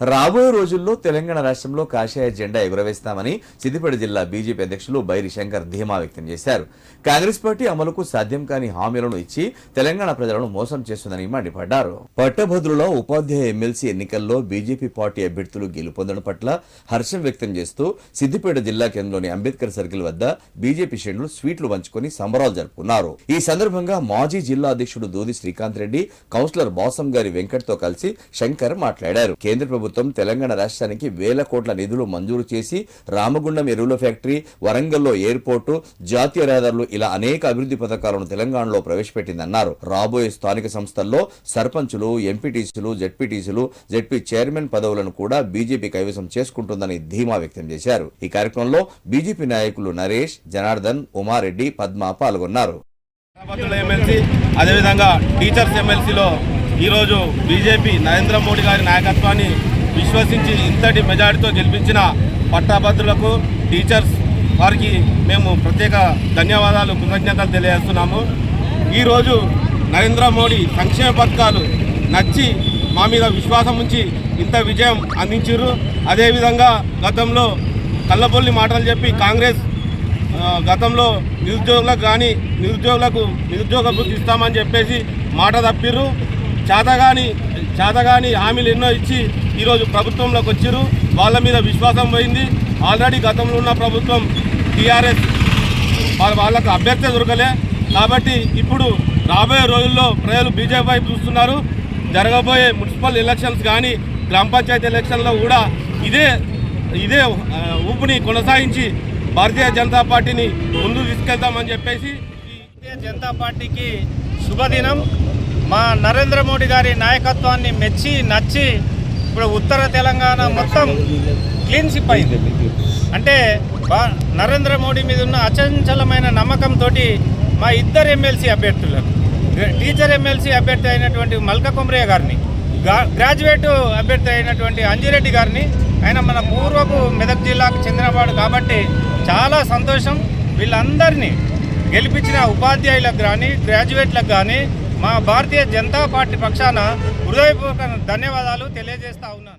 రాబోయే రోజుల్లో తెలంగాణ రాష్ట్రంలో కాషాయ జెండా ఎగురవేస్తామని సిద్దిపేట జిల్లా బీజేపీ అధ్యక్షులు బైరి శంకర్ ధీమా వ్యక్తం చేశారు. కాంగ్రెస్ పార్టీ అమలుకు సాధ్యం కాని హామీలను ఇచ్చి తెలంగాణ ప్రజలను మోసం చేస్తుందని మండిపడ్డారు. పట్టభద్రుల ఉపాధ్యాయ ఎమ్మెల్సీ ఎన్నికల్లో బీజేపీ పార్టీ అభ్యర్థులు గెలుపొందడం పట్ల హర్షం వ్యక్తం చేస్తూ సిద్దిపేట జిల్లా కేంద్రంలోని అంబేద్కర్ సర్కిల్ వద్ద బీజేపీ శ్రేణులు స్వీట్లు పంచుకొని సంబరాలు జరుపుకున్నారు. ఈ సందర్భంగా మాజీ జిల్లా అధ్యక్షుడు దూది శ్రీకాంత్ రెడ్డి కౌన్సిలర్ బాసం గారి వెంకట్తో కలిసి శంకర్ మాట్లాడారు. కేంద్ర ప్రభుత్వం తెలంగాణ రాష్ట్రానికి వేల కోట్ల నిధులు మంజూరు చేసి రామగుండం ఎరువుల ఫ్యాక్టరీ వరంగల్లో ఎయిర్పోర్టు జాతీయ రహదారులు ఇలా అనేక అభివృద్ధి పథకాలను తెలంగాణలో ప్రవేశపెట్టిందన్నారు. రాబోయే స్థానిక సంస్థల్లో సర్పంచులు ఎంపీటీసీలు జడ్పీటీసీలు జెడ్పీ చైర్మన్ పదవులను కూడా బీజేపీ కైవసం చేసుకుంటుందని ధీమా వ్యక్తం చేశారు. ఈ కార్యక్రమంలో బీజేపీ నాయకులు నరేష్ జనార్దన్ ఉమారెడ్డి పద్మ పాల్గొన్నారు. ఎమ్మెల్సీ అదేవిధంగా టీచర్స్ ఎమ్మెల్సీలో ఈరోజు బీజేపీ నరేంద్ర మోడీ గారి నాయకత్వాన్ని విశ్వసించి ఇంతటి మెజారిటీతో గెలిపించిన పట్టభద్రులకు టీచర్స్ వారికి మేము ప్రత్యేక ధన్యవాదాలు కృతజ్ఞతలు తెలియజేస్తున్నాము. ఈరోజు నరేంద్ర మోడీ సంక్షేమ పథకాలు నచ్చి మా మీద విశ్వాసం ఉంచి ఇంత విజయం అందించారు అదేవిధంగా గతంలో కళ్ళబొల్లి మాటలు చెప్పి కాంగ్రెస్ గతంలో నిరుద్యోగులకు కానీ నిరుద్యోగులకు నిరుద్యోగ వృత్తి ఇస్తామని చెప్పేసి మాట తప్పిర్రు. చేతగాని చేతగాని హామీలు ఎన్నో ఇచ్చి ఈరోజు ప్రభుత్వంలోకి వచ్చారు వాళ్ళ మీద విశ్వాసం పోయింది. ఆల్రెడీ గతంలో ఉన్న ప్రభుత్వం టీఆర్ఎస్ వాళ్ళ వాళ్ళకు అభ్యర్థి దొరకలే. కాబట్టి ఇప్పుడు రాబోయే రోజుల్లో ప్రజలు బీజేపీ వైపు చూస్తున్నారు. జరగబోయే మున్సిపల్ ఎలక్షన్స్ కానీ గ్రామ పంచాయతీ ఎలక్షన్లో కూడా ఇదే ఇదే ఊపుని కొనసాగించి భారతీయ జనతా పార్టీని ముందు తీసుకెళ్తామని చెప్పేసి భారతీయ జనతా పార్టీకి శుభదినం. మా నరేంద్ర మోడీ గారి నాయకత్వాన్ని మెచ్చి నచ్చి ఇప్పుడు ఉత్తర తెలంగాణ మొత్తం క్లీన్ షిప్ అయింది. అంటే బా- నరేంద్ర మోడీ మీద ఉన్న అచంచలమైన నమ్మకంతో మా ఇద్దరు ఎమ్మెల్సీ అభ్యర్థులను టీచర్ ఎమ్మెల్సీ అభ్యర్థి అయినటువంటి మల్క కుమ్రయ్య గారిని గా- గ్రాడ్యుయేట్ అభ్యర్థి అయినటువంటి అంజిరెడ్డి గారిని ఆయన మన పూర్వపు మెదక్ జిల్లాకు చెందినవాడు కాబట్టి చాలా సంతోషం. వీళ్ళందరినీ గెలిపించిన ఉపాధ్యాయులకు కానీ గ్రాడ్యుయేట్లకు కానీ మా భారతీయ జనతా పార్టీ పక్షాన హృదయపూర్వక ధన్యవాదాలు తెలియజేస్తా ఉన్నాను.